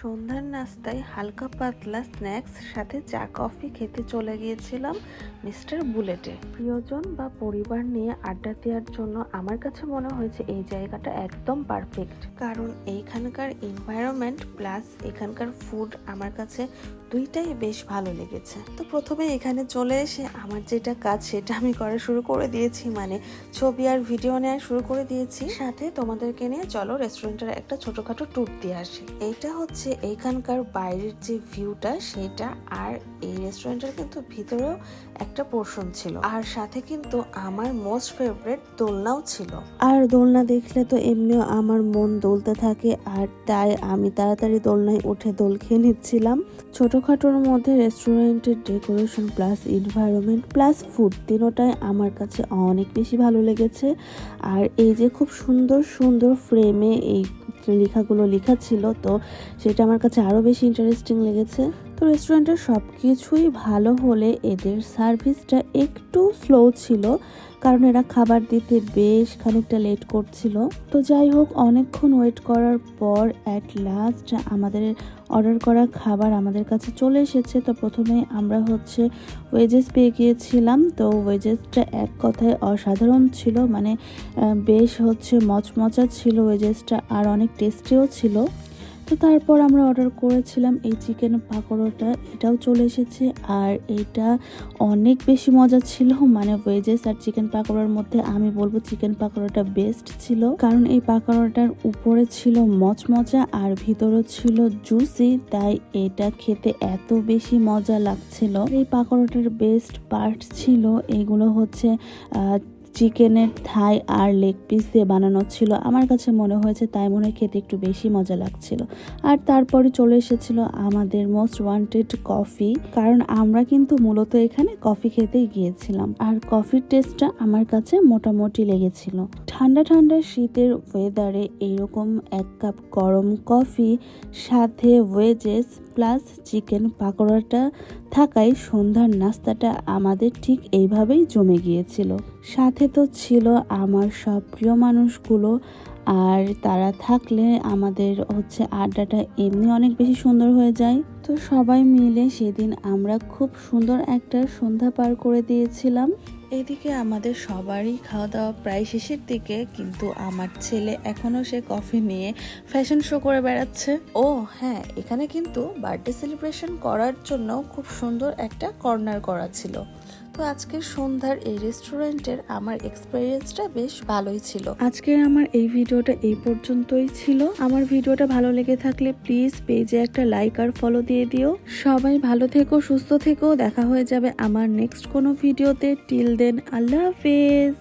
সন্ধ্যার নাস্তায় হালকা পাতলা স্ন্যাক্স, সাথে চা, কফি খেতে চলে গিয়েছিলাম মিস্টার বুলেটে। প্রিয়জন বা পরিবার নিয়ে আড্ডা দেওয়ার জন্য আমার কাছে মনে হয়েছে এই জায়গাটা একদম পারফেক্ট কারণ এইখানকার এনভায়রনমেন্ট প্লাস এখানকার ফুড আমার কাছে দুইটাই বেশ ভালো লেগেছে। তো প্রথমে এখানে চলে এসে আমার যেটা কাজ সেটা আমি করা শুরু করে দিয়েছি মানে ছবি আর ভিডিও নেওয়া শুরু করে দিয়েছি। সাথে তোমাদেরকে নিয়ে চলো রেস্টুরেন্টের একটা ছোটোখাটো ট্যুর দিয়ে আসি। এইটা হচ্ছে এইখানকার বাইরের যে ভিউটা সেটা আর এই রেস্টুরেন্টের কিন্তু ভিতরেও একটা পোর্শন ছিল। আর সাথে কিন্তু আমার মোস্ট ফেভারিট দোলনাও ছিল। আর দোলনা দেখলে তো এমনিও আমার মন দোলতে থাকে, আর তাই আমি তাড়াতাড়ি দোলনায় উঠে দোল খেয়ে নিচ্ছিলাম। ছোটোখাটোর মধ্যে রেস্টুরেন্টের decoration plus environment plus food তিনোটাই আমার কাছে অনেক বেশি ভালো লেগেছে। আর এই যে খুব সুন্দর সুন্দর ফ্রেমে এই লেখাগুলো লেখা ছিল, তো সেটা আমার কাছে আরও বেশি ইন্টারেস্টিং লেগেছে। তো রেস্টুরেন্টের সব কিছুই ভালো হলে এদের সার্ভিসটা একটু স্লো ছিল, কারণ এরা খাবার দিতে বেশ খানিকটা লেট করছিল। তো যাই হোক, অনেকক্ষণ ওয়েট করার পর অ্যাট লাস্ট আমাদের অর্ডার করা খাবার আমাদের কাছে চলে এসেছে। তো প্রথমে আমরা হচ্ছে ওয়েজেস পেয়ে গিয়েছিলাম। তো ওয়েজেসটা এক কথায় অসাধারণ ছিল মানে বেশ হচ্ছে মচমচা ছিল ওয়েজেসটা আর অনেক টেস্টিও ছিল। তো তারপর আমরা অর্ডার করেছিলাম এই চিকেন পাকোড়াটা, এটাও চলে এসেছে। আর এটা অনেক বেশি মজা ছিল মানে ভেজেস আর চিকেন পাকোড়ার মধ্যে আমি বলব চিকেন পাকোড়াটা বেস্ট ছিল। কারণ এই পাকোড়াটার উপরে ছিল মচমচা আর ভিতরে ছিল জুসি তাই এটা খেতে এত বেশি মজা লাগছিল। এই পাকোড়াটার বেস্ট পার্ট ছিল, এগুলো হচ্ছে চিকেনের থাই আর লেগ পিস দিয়ে বানানো ছিল। আমার কাছে মনে হয়েছে তাই মনে হয় খেতে একটু বেশি মজা লাগছিল। আর তারপরে চলে এসেছিল আমাদের মোস্ট ওয়ান্টেড কফি, কারণ আমরা কিন্তু মূলত এখানে কফি খেতেই গিয়েছিলাম। আর কফির টেস্টটা আমার কাছে মোটামুটি লেগেছিল। ঠান্ডা ঠান্ডা শীতের ওয়েদারে এইরকম এক কাপ গরম কফি সাথে ওয়েজেস প্লাস চিকেন পাকোড়াটা থাকায় সন্ধ্যার নাস্তাটা আমাদের ঠিক এইভাবেই জমে গিয়েছিল। সাথে তো ছিল আমার সব প্রিয় মানুষগুলো আর তারা থাকলে আমাদের হচ্ছে আড্ডাটা এমনি অনেক বেশি সুন্দর হয়ে যায়। তো সবাই মিলে সেদিন আমরা খুব সুন্দর একটা সন্ধ্যা পার করে দিয়েছিলাম। এদিকে আমাদের সবারই খাওয়া দাওয়া প্রায় শেষের দিকে, কিন্তু আমার ছেলে এখনও সে কফি নিয়ে ফ্যাশন শো করে বেড়াচ্ছে। ও হ্যাঁ এখানে কিন্তু বার্থডে সেলিব্রেশন করার জন্য খুব সুন্দর একটা কর্নার করা ছিল। তো আজকের সন্ধ্যার এই রেস্টুরেন্টের আমার এক্সপিরিয়েন্সটা বেশ ভালোই ছিল। আজকের আমার এই ভিডিওটা এই পর্যন্তই ছিল। আমার ভিডিওটা ভালো লেগে থাকলে প্লিজ পেজে একটা লাইক আর ফলো দিয়ে দিও। সবাই ভালো থেকো, সুস্থ থেকো। দেখা হয়ে যাবে আমার নেক্সট কোনো ভিডিওতে টিল দেন আল্লাহ হাফেজ।